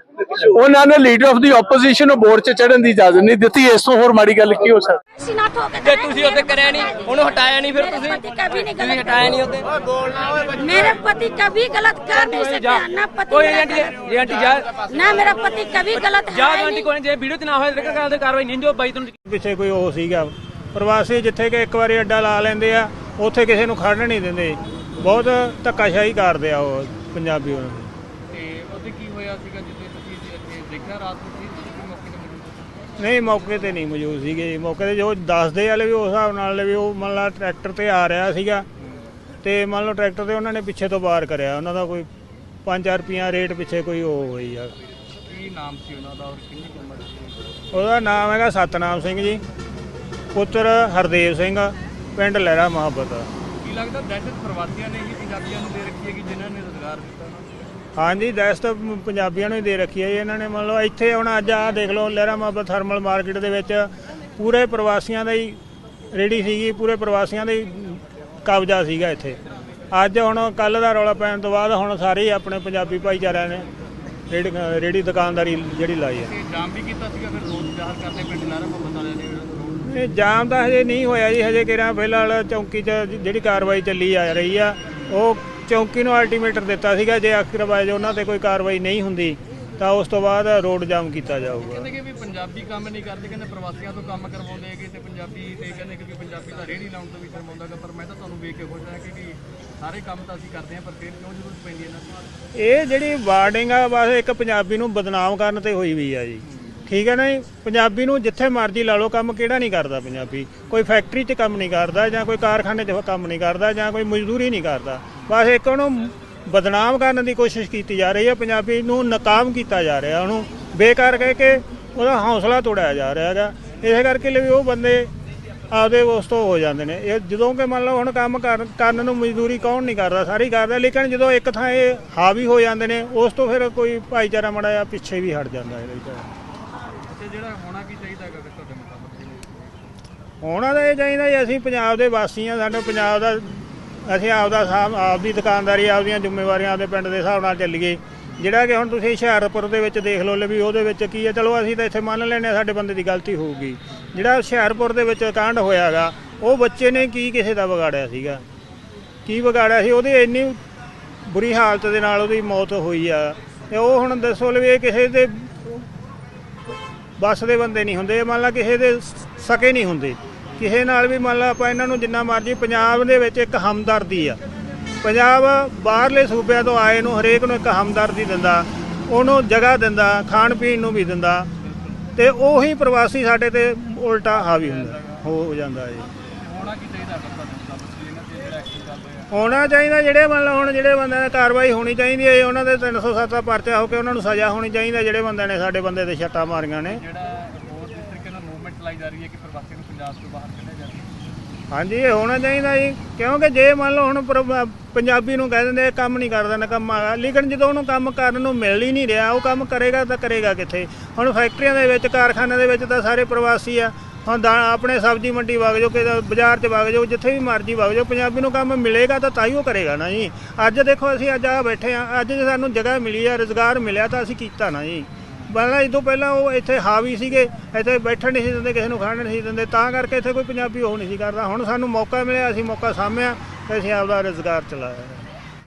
ਉਹਨਾਂ ਨੇ ਲੀਡਰ ਆਫ ਦੀ ਆਪੋਜੀਸ਼ਨ ਨੂੰ ਬੋਰਡ 'ਚ ਚੜਨ ਦੀ ਇਜਾਜ਼ਤ ਨਹੀਂ ਦਿੱਤੀ। ਇਸ ਤੋਂ ਹੋਰ ਮਾੜੀ ਗੱਲ ਕੀ ਹੋ ਸਕਦੀ? ਤੁਸੀਂ ਉੱਥੇ ਕਰਿਆ ਨਹੀਂ। ਉਹਨੂੰ ਹਟਾਇਆ ਨਹੀਂ ਫਿਰ ਤੁਸੀਂ? ਕਦੀ ਹਟਾਇਆ ਨਹੀਂ ਉੱਥੇ? ਓਏ ਬੋਲਣਾ ਓਏ ਮੇਰੇ ਪਤੀ ਕਦੀ ਗਲਤ ਕਰ ਨਹੀਂ ਸਕਦਾ ਨਾ ਪਤੀ ਓਏ ਆਂਟੀ ਜੀ ਆਂਟੀ ਜਾ ਨਾ ਮੇਰਾ ਪਤੀ ਕਦੀ ਗਲਤ ਹੈ ਜਾ ਆਂਟੀ ਕੋਈ ਜੇ ਵੀਡੀਓ 'ਚ ਨਾ ਹੋਏ ਰਿਕਾ ਕਰ ਕਾਰਵਾਈ ਨਹੀਂ ਜੋ ਬਾਈ ਤੁਹਾਨੂੰ ਪਿੱਛੇ ਕੋਈ ਉਹ ਸੀਗਾ। ਪ੍ਰਵਾਸੀ ਜਿੱਥੇ ਕਿ ਇੱਕ ਵਾਰੀ ਅੱਡਾ ਲਾ ਲੈਂਦੇ ਆ ਉੱਥੇ ਕਿਸੇ ਨੂੰ ਖੜਨ ਨਹੀਂ ਦਿੰਦੇ। ਬਹੁਤ ਧੱਕਾਸ਼ਾਹੀ ਕਰਦੇ ਆ ਉਹ ਪੰਜਾਬੀ ਉਹਨਾਂ ਤੇ ਉਹਦੇ ਕੀ ਹੋਇਆ ਸੀਗਾ ਜਿੱਥੇ ਦੇਖਿਆ ਰਾਤ ਨੂੰ ਸੀ ਤੁਸੀਂ ਮੌਕੇ ਤੇ ਮੌਜੂਦ ਨਹੀਂ ਮੌਕੇ ਤੇ ਨਹੀਂ ਮੌਜੂਦ ਸੀਗੇ ਜੀ। ਮੌਕੇ ਤੇ ਜੋ ਦੱਸਦੇ ਵਾਲੇ ਵੀ ਉਸ ਹਿਸਾਬ ਨਾਲ ਵੀ ਉਹ ਮੰਨ ਲਾ ਟਰੈਕਟਰ ਤੇ ਆ ਰਿਹਾ ਸੀਗਾ। ਤੇ ਮੰਨ ਲਓ ਟਰੈਕਟਰ ਤੇ ਉਹਨਾਂ ਨੇ ਪਿੱਛੇ ਤੋਂ ਬਾਹਰ ਕਰਿਆ। ਉਹਨਾਂ ਦਾ ਕੋਈ 5-4 ਰੁਪਈਆ ਰੇਟ ਪਿੱਛੇ ਕੋਈ ਉਹ ਹੋਈ ਆ। ਕੀ ਨਾਮ ਸੀ ਉਹਨਾਂ ਦਾ ਔਰ ਕਿੰਨੀ ਕੁ ਉਮਰ ਸੀ? ਉਹਦਾ ਨਾਮ ਹੈਗਾ ਸਤਨਾਮ ਸਿੰਘ ਜੀ। ਪੁੱਤਰ ਹਰਦੇਵ ਸਿੰਘ ਪਿੰਡ ਲਹਿਰਾ ਮੁਹੱਬਤ ਕੀ ਲੱਗਦਾ ਦਹਿਸ਼ਤ ਪ੍ਰਵਾਸੀਆਂ ਨੇ ਹੀ ਪੰਜਾਬੀਆਂ ਨੂੰ ਦੇ ਰੱਖੀ ਹੈ ਕਿ ਜਿਨ੍ਹਾਂ ਨੇ ਰੋਜ਼ਗਾਰ ਦਿੱਤਾ? ਉਹਨਾਂ ਨੂੰ ਹਾਂਜੀ ਦਹਿਸ਼ਤ ਤਾਂ ਪੰਜਾਬੀਆਂ ਨੂੰ ਹੀ ਦੇ ਰੱਖੀ ਹੈ ਜੀ ਇਹਨਾਂ ਨੇ। ਮੰਨ ਲਓ ਇੱਥੇ ਹੁਣ ਅੱਜ ਆਹ ਦੇਖ ਲਓ ਲਹਿਰਾ ਮੁਹੱਬਤ ਥਰਮਲ ਮਾਰਕੀਟ ਦੇ ਵਿੱਚ ਪੂਰੇ ਪ੍ਰਵਾਸੀਆਂ ਦਾ ਹੀ ਰੇੜੀ ਸੀਗੀ ਪੂਰੇ ਪ੍ਰਵਾਸੀਆਂ ਦਾ ਹੀ ਕਬਜ਼ਾ ਸੀਗਾ ਇੱਥੇ। ਅੱਜ ਹੁਣ ਕੱਲ ਦਾ ਰੌਲਾ ਪੈਣ ਤੋਂ ਬਾਅਦ ਹੁਣ ਸਾਰੇ ਹੀ ਆਪਣੇ ਪੰਜਾਬੀ ਭਾਈਚਾਰਿਆਂ ਨੇ ਰੇੜੀ ਰੇੜੀ ਦੁਕਾਨਦਾਰੀ ਜਿਹੜੀ ਲਾਈ ਹੈ। ਜਾਮ ਵੀ ਕੀਤਾ ਸੀਗਾ ਫਿਰ ਰੋਜ਼ ਜ਼ਾਹਰ ਕਰਦੇ ਪਿੰਡ ਨਾਰਾ ਮੁਹੱਬਤ ਵਾਲਿਆਂ ਨੇ ਇਹ ਜਾਮ ਤਾਂ ਹਜੇ ਨਹੀਂ ਹੋਇਆ ਜੀ ਹਜੇ ਕਿਰਾਂ ਫਿਲਹਾਲ ਚੌਂਕੀ 'ਚ ਜਿਹੜੀ ਕਾਰਵਾਈ ਚੱਲੀ ਆ ਰਹੀ ਆ ਉਹ ਚੌਂਕੀ ਨੂੰ ਅਲਟੀਮੇਟਰ ਦਿੱਤਾ ਸੀਗਾ ਜੇ ਆਖਿਰਵਾਜ ਉਹਨਾਂ ਤੇ ਕੋਈ ਕਾਰਵਾਈ ਨਹੀਂ ਹੁੰਦੀ ਤਾਂ ਉਸ ਤੋਂ ਬਾਅਦ ਰੋਡ ਜਾਮ ਕੀਤਾ ਜਾਊਗਾ। ਕਹਿੰਦੇ ਕਿ ਵੀ ਪੰਜਾਬੀ ਕੰਮ ਨਹੀਂ ਕਰਦੇ ਕਹਿੰਦੇ ਪ੍ਰਵਾਸੀਆਂ ਤੋਂ ਕੰਮ ਕਰਵਾਉਂਦੇ ਹੈਗੇ ਤੇ ਪੰਜਾਬੀ ਤੇ ਕਹਿੰਦੇ ਕਿ ਵੀ ਪੰਜਾਬੀ ਦਾ ਰੇੜੀ ਲਾਉਣ ਤੋਂ ਵੀ ਸ਼ਰਮਾਉਂਦਾ ਗਾ ਪਰ ਮੈਂ ਤਾਂ ਤੁਹਾਨੂੰ ਵੇਖ ਕੇ ਖੁਸ਼ ਹਾਂ ਕਿ ਵੀ ਸਾਰੇ ਕੰਮ ਤਾਂ ਅਸੀਂ ਕਰਦੇ ਹਾਂ ਪਰ ਫਿਰ ਕਿਉਂ ਜ਼ਰੂਰਤ ਪੈਂਦੀ ਹੈ ਇਹਨਾਂ ਦੀ? ਇਹ ਜਿਹੜੀ ਵਾਰਡਿੰਗ ਆ ਬਸ ਇੱਕ ਪੰਜਾਬੀ ਨੂੰ ਬਦਨਾਮ ਕਰਨ ਤੇ ਹੋਈ ਵੀ ਆ ਜੀ। ਠੀਕ ਹੈ ਨਾ ਜੀ? ਪੰਜਾਬੀ ਨੂੰ ਜਿੱਥੇ ਮਰਜ਼ੀ ਲਾ ਲਓ, ਕੰਮ ਕਿਹੜਾ ਨਹੀਂ ਕਰਦਾ ਪੰਜਾਬੀ? ਕੋਈ ਫੈਕਟਰੀ 'ਚ ਕੰਮ ਨਹੀਂ ਕਰਦਾ ਜਾਂ ਕੋਈ ਕਾਰਖਾਨੇ 'ਚ ਕੰਮ ਨਹੀਂ ਕਰਦਾ ਜਾਂ ਕੋਈ ਮਜ਼ਦੂਰੀ ਨਹੀਂ ਕਰਦਾ। ਬਸ ਇੱਕ ਉਹਨੂੰ ਬਦਨਾਮ ਕਰਨ ਦੀ ਕੋਸ਼ਿਸ਼ ਕੀਤੀ ਜਾ ਰਹੀ ਹੈ। ਪੰਜਾਬੀ ਨੂੰ ਨਾਕਾਮ ਕੀਤਾ ਜਾ ਰਿਹਾ ਉਹਨੂੰ। ਬੇਕਾਰ ਕਹਿ ਕੇ ਉਹਦਾ ਹੌਸਲਾ ਤੋੜਿਆ ਜਾ ਰਿਹਾ ਹੈਗਾ। ਇਸੇ ਕਰਕੇ ਲਈ ਉਹ ਬੰਦੇ ਆਪਦੇ ਉਸ ਤੋਂ ਹੋ ਜਾਂਦੇ ਨੇ। ਇਹ ਜਦੋਂ ਕਿ ਮੰਨ ਲਓ ਹੁਣ ਕੰਮ ਕਰਨ ਨੂੰ ਮਜ਼ਦੂਰੀ ਕੌਣ ਨਹੀਂ ਕਰਦਾ, ਸਾਰੀ ਕਰਦਾ ਲੇਕਿਨ ਜਦੋਂ ਇੱਕ ਥਾਂ ਇਹ ਹਾਵੀ ਹੋ ਜਾਂਦੇ ਨੇ, ਉਸ ਤੋਂ ਫਿਰ ਕੋਈ ਭਾਈਚਾਰਾ ਮੜਾ ਜਿਹਾ ਪਿੱਛੇ ਵੀ ਹਟ ਜਾਂਦਾ ਇਹਦੇ ਵਿੱਚ। ਜਿਹੜਾ ਹੋਣਾ ਕੀ ਚਾਹੀਦਾ ਹੈਗਾ ਤੁਹਾਡੇ ਮੁਤਾਬਕ ਹੋਣਾ ਤਾਂ ਇਹ ਚਾਹੀਦਾ ਜੀ, ਅਸੀਂ ਪੰਜਾਬ ਦੇ ਵਾਸੀ ਆ ਸਾਡੇ ਪੰਜਾਬ ਦਾ, ਅਸੀਂ ਆਪਦਾ ਸਾਮ ਆਪਦੀ ਦੁਕਾਨਦਾਰੀ, ਆਪਦੀਆਂ ਜ਼ਿੰਮੇਵਾਰੀਆਂ ਆਪਦੇ ਪਿੰਡ ਦੇ ਹਿਸਾਬ ਨਾਲ ਚੱਲੀਏ। ਜਿਹੜਾ ਕਿ ਹੁਣ ਤੁਸੀਂ ਹੁਸ਼ਿਆਰਪੁਰ ਦੇ ਵਿੱਚ ਦੇਖ ਲਓ ਲੈ ਵੀ ਉਹਦੇ ਵਿੱਚ ਕੀ ਹੈ, ਚਲੋ ਅਸੀਂ ਤਾਂ ਇੱਥੇ ਮੰਨ ਲੈਂਦੇ ਹਾਂ ਸਾਡੇ ਬੰਦੇ ਦੀ ਗਲਤੀ ਹੋਊਗੀ। ਜਿਹੜਾ ਹੁਸ਼ਿਆਰਪੁਰ ਦੇ ਵਿੱਚ ਕਾਂਡ ਹੋਇਆਗਾ ਉਹ ਬੱਚੇ ਨੇ ਕੀ ਕਿਸੇ ਦਾ ਵਿਗਾੜਿਆ ਸੀਗਾ? ਕੀ ਵਿਗਾੜਿਆ ਸੀ? ਉਹਦੀ ਇੰਨੀ ਬੁਰੀ ਹਾਲਤ ਦੇ ਨਾਲ ਉਹਦੀ ਮੌਤ ਹੋਈ ਆ। ਤੇ ਉਹ ਹੁਣ ਦੱਸੋ ਲੈ ਵੀ ਇਹ ਕਿਸੇ ਦੇ ਬੱਸ ਦੇ ਬੰਦੇ ਨਹੀਂ ਹੁੰਦੇ ਮੰਨ ਲਾ ਕਿਸੇ ਦੇ ਸਕੇ ਨਹੀਂ ਹੁੰਦੇ। ਕਿਸੇ ਨਾਲ ਵੀ ਮੰਨ ਲਾ ਆਪਾਂ ਇਹਨਾਂ ਨੂੰ ਜਿੰਨਾ ਮਰਜ਼ੀ, ਪੰਜਾਬ ਦੇ ਵਿੱਚ ਇੱਕ ਹਮਦਰਦੀ ਆ। ਪੰਜਾਬ ਬਾਹਰਲੇ ਸੂਬਿਆਂ ਤੋਂ ਆਏ ਨੂੰ ਹਰੇਕ ਨੂੰ ਇੱਕ ਹਮਦਰਦੀ ਦਿੰਦਾ, ਉਹਨੂੰ ਜਗ੍ਹਾ ਦਿੰਦਾ, ਖਾਣ ਪੀਣ ਨੂੰ ਵੀ ਦਿੰਦਾ। ਤੇ ਉਹੀ ਪ੍ਰਵਾਸੀ ਸਾਡੇ ਤੇ ਉਲਟਾ ਹਾਵੀ ਹੁੰਦਾ, ਹੋ ਜਾਂਦਾ ਜੀ ਹੋਣਾ ਕੀ ਚਾਹੀਦਾ ਫਿਰ ਤੁਹਾਡੇ ਮੁਤਾਬਕ ਵੀ ਇਹਨਾਂ ਤੇ ਜਿਹੜਾ ਐਕਸ਼ਨ ਚੱਲ ਰਿਹਾ ਹੋਣਾ ਚਾਹੀਦਾ ਜਿਹੜੇ ਮੰਨ ਲਓ ਹੁਣ ਜਿਹੜੇ ਬੰਦਿਆਂ ਨੇ ਕਾਰਵਾਈ ਹੋਣੀ ਚਾਹੀਦੀ ਹੈ ਉਹਨਾਂ ਦੇ 307 ਦਾ ਪਰਚਾ ਹੋ ਕੇ ਉਹਨਾਂ ਨੂੰ ਸਜ਼ਾ ਹੋਣੀ ਚਾਹੀਦੀ ਹੈ ਜਿਹੜੇ ਬੰਦਿਆਂ ਨੇ ਸਾਡੇ ਬੰਦੇ ਤੇ ਛੱਟਾਂ ਮਾਰੀਆਂ ਨੇ। ਜਿਹੜਾ ਹੋਰ ਜਿਸ ਤਰੀਕੇ ਨਾਲ ਮੂਵਮੈਂਟ ਚਲਾਈ ਜਾ ਰਹੀ ਹੈ ਕਿ ਪ੍ਰਵਾਸੀਆਂ ਨੂੰ ਪੰਜਾਬ ਤੋਂ ਬਾਹਰ ਕੱਢਿਆ ਜਾ ਰਿਹਾ। ਹਾਂਜੀ ਇਹ ਹੋਣਾ ਚਾਹੀਦਾ ਜੀ ਕਿਉਂਕਿ ਜੇ ਮੰਨ ਲਓ ਹੁਣ ਪੰਜਾਬੀ ਨੂੰ ਕਹਿ ਦਿੰਦੇ ਕੰਮ ਨਹੀਂ ਕਰਦਾ ਨਕੰਮਾ ਹੈਗਾ ਲੇਕਿਨ ਜਦੋਂ ਉਹਨੂੰ ਕੰਮ ਕਰਨ ਨੂੰ ਮਿਲ ਹੀ ਨਹੀਂ ਰਿਹਾ ਉਹ ਕੰਮ ਕਰੇਗਾ ਤਾਂ ਕਰੇਗਾ ਕਿੱਥੇ? ਹੁਣ ਫੈਕਟਰੀਆਂ ਦੇ ਵਿੱਚ ਕਾਰਖਾਨਿਆਂ ਦੇ ਵਿੱਚ ਤਾਂ ਸਾਰੇ ਪ੍ਰਵਾਸੀ ਆ ਹੁਣ ਦਾ ਆਪਣੇ ਸਬਜ਼ੀ ਮੰਡੀ ਵਗ ਜਾਓ ਕਿ ਬਾਜ਼ਾਰ 'ਚ ਵਗ ਜਾਓ, ਜਿੱਥੇ ਵੀ ਮਰਜ਼ੀ ਵਗ ਜਾਓ, ਪੰਜਾਬੀ ਨੂੰ ਕੰਮ ਮਿਲੇਗਾ ਤਾਂ ਤਾਂ ਹੀ ਉਹ ਕਰੇਗਾ ਨਾ ਜੀ। ਅੱਜ ਦੇਖੋ, ਅਸੀਂ ਅੱਜ ਆ ਬੈਠੇ ਆ ਅੱਜ ਜੇ ਸਾਨੂੰ ਜਗ੍ਹਾ ਮਿਲੀ ਆ, ਰੋਜ਼ਗਾਰ ਮਿਲਿਆ ਤਾਂ ਅਸੀਂ ਕੀਤਾ ਨਾ ਜੀ। ਪਹਿਲਾਂ ਇਹ ਪਹਿਲਾਂ ਉਹ ਇੱਥੇ ਹਾਵੀ ਸੀਗੇ, ਇੱਥੇ ਬੈਠਣ ਨਹੀਂ ਸੀ ਦਿੰਦੇ, ਕਿਸੇ ਨੂੰ ਖਾਣ ਨਹੀਂ ਸੀ ਦਿੰਦੇ, ਤਾਂ ਕਰਕੇ ਇੱਥੇ ਕੋਈ ਪੰਜਾਬੀ ਉਹ ਨਹੀਂ ਸੀ ਕਰਦਾ। ਹੁਣ ਸਾਨੂੰ ਮੌਕਾ ਮਿਲਿਆ, ਅਸੀਂ ਮੌਕਾ ਸਾਂਭਿਆ ਤੇ ਅਸੀਂ ਆਪਦਾ ਰੋਜ਼ਗਾਰ ਚਲਾਇਆ।